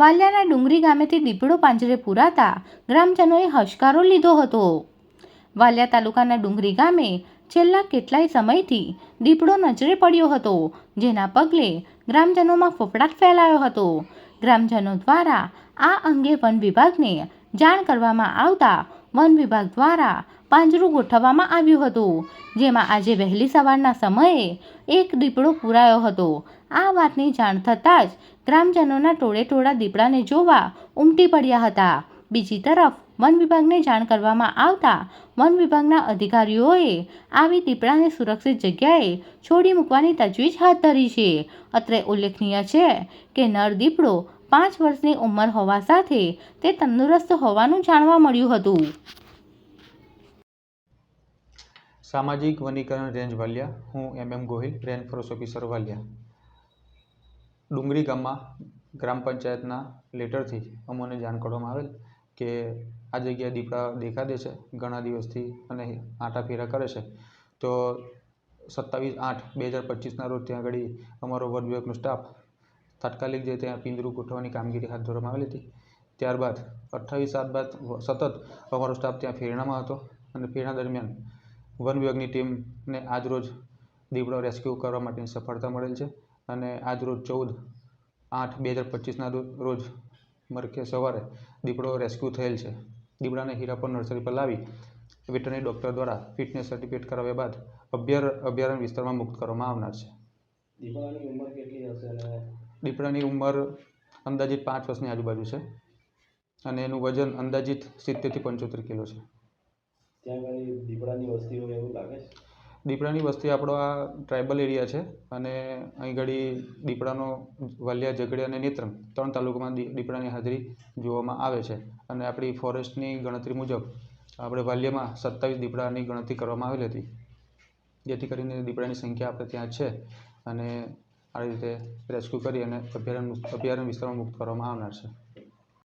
વાલિયાના ડુંગરી ગામેથી દીપડો પાંજરે પુરાતા ગ્રામજનોએ હશકારો લીધો હતો. વાલિયા તાલુકાના ડુંગરી ગામે છેલ્લા કેટલાય સમયથી દીપડો નજરે પડ્યો હતો, જેના પગલે ગ્રામજનોમાં ફફડાટ ફેલાયો હતો. ગ્રામજનો દ્વારા આ અંગે વન વિભાગને જાણ કરવામાં આવતા વન વિભાગ દ્વારા પાંજરું ગોઠવવામાં આવ્યું હતું, જેમાં આજે વહેલી સવારના સમયે એક દીપડો પુરાયો હતો. આ વાતની જાણ થતાં જ ગ્રામજનોના ટોળે ટોળા દીપડાને જોવા ઉમટી પડ્યા હતા. બીજી તરફ, વન વિભાગને જાણ કરવામાં આવતા વન વિભાગના અધિકારીઓએ આવી દીપડાને સુરક્ષિત જગ્યાએ છોડી મૂકવાની તજવીજ હાથ ધરી છે. અત્રે ઉલ્લેખનીય છે કે નર દીપડો પાંચ વર્ષની ઉંમર હોવા સાથે તે તંદુરસ્ત હોવાનું જાણવા મળ્યું હતું. સામાજિક વનીકરણ રેન્જ વાલિયા. હું M M Gohil, range forest officer Valia. Dungri ગામમાં ગ્રામ પંચાયતના લેટરથી અમોને જાણ કરવામાં આવેલ કે આ જગ્યાએ દીપડા દેખાડે છે, ઘણા દિવસથી અને આંટાફેરા કરે છે. તો સત્તાવીસ આઠ બે હજાર પચીસના રોજ ત્યાં આગળ અમારો વન વિભાગનો સ્ટાફ તાત્કાલિક જે ત્યાં પિંજરું ગોઠવવાની કામગીરી હાથ ધરવામાં આવેલી હતી. ત્યારબાદ, અઠ્ઠાવીસ સાત બાદ સતત અમારો સ્ટાફ ત્યાં ફેરણામાં હતો અને ફેરણા દરમિયાન વન વિભાગની ટીમને આજરોજ દીપડો રેસ્ક્યુ કરવા માટેની સફળતા મળેલ છે અને આજરોજ ચૌદ આઠ બે હજાર પચીસના રોજ મરકે સવારે દીપડો રેસ્ક્યુ થયેલ છે. દીપડાને હીરાપર નર્સરી પર લાવી વેટરનરી ડૉક્ટર દ્વારા ફિટનેસ સર્ટિફિકેટ કરાવ્યા બાદ અભ્યાર અભયારણ્ય વિસ્તારમાં મુક્ત કરવામાં આવનાર છે. દીપડાની ઉંમર કેટલી હશે અને દીપડાની ઉંમર અંદાજિત પાંચ વર્ષની આજુબાજુ છે અને એનું વજન અંદાજિત સિત્તેરથી પંચોતેર કિલો છે. ત્યાં દીપડાની વસ્તી હોય એવું લાગે છે? દીપડાની વસ્તી આપણો આ ટ્રાઇબલ એરિયા છે અને અહીં ઘડી દીપડાનો વાલિયા, ઝઘડિયા અને નેત્રંગ ત્રણ તાલુકામાં દીપડાની હાજરી જોવામાં આવે છે. અને આપણી ફોરેસ્ટની ગણતરી મુજબ આપણે વાલિયામાં સત્તાવીસ દીપડાની ગણતરી કરવામાં આવેલી હતી. જેથી કરીને દીપડાની સંખ્યા આપણે ત્યાં છે અને આ રીતે રેસ્ક્યુ કરી અને અભયારણ્ય અભયારણ્ય વિસ્તારમાં મુક્ત કરવામાં આવનાર છે.